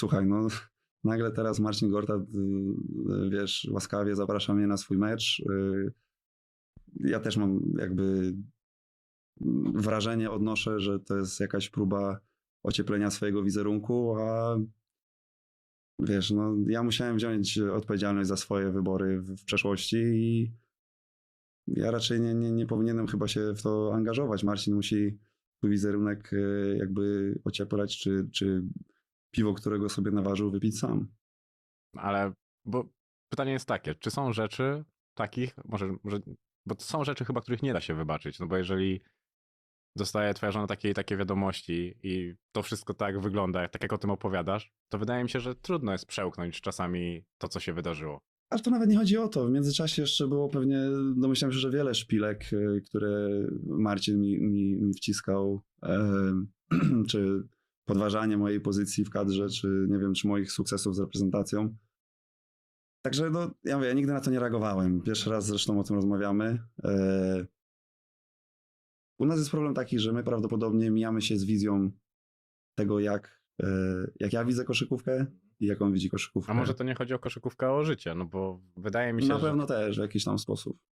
słuchaj, no nagle teraz Marcin Gortat, y, wiesz, łaskawie zaprasza mnie na swój mecz. y, Ja też mam jakby wrażenie, odnoszę, że to jest jakaś próba ocieplenia swojego wizerunku, a wiesz, no ja musiałem wziąć odpowiedzialność za swoje wybory w, przeszłości i ja raczej nie, nie, nie powinienem chyba się w to angażować. Marcin musi swój wizerunek y, jakby ocieplać, czy, czy piwo, którego sobie naważył, wypić sam. Ale bo pytanie jest takie, czy są rzeczy takich, może, może bo to są rzeczy chyba, których nie da się wybaczyć, no bo jeżeli dostaje twoja żona takie i takie wiadomości i to wszystko tak wygląda, tak jak o tym opowiadasz, to wydaje mi się, że trudno jest przełknąć czasami to, co się wydarzyło. Aż to nawet nie chodzi o to. W międzyczasie jeszcze było pewnie, domyślam się, że wiele szpilek, y, które Marcin mi, mi, mi wciskał, em, czy podważanie mojej pozycji w kadrze, czy nie wiem, czy moich sukcesów z reprezentacją. Także no, ja mówię, ja nigdy na to nie reagowałem. Pierwszy raz zresztą o tym rozmawiamy. E, U nas jest problem taki, że my prawdopodobnie mijamy się z wizją tego, jak, e, jak ja widzę koszykówkę i jak on widzi koszykówkę. A może to nie chodzi o koszykówkę, a o życie, no bo wydaje mi się, Na że pewno też w jakiś tam sposób.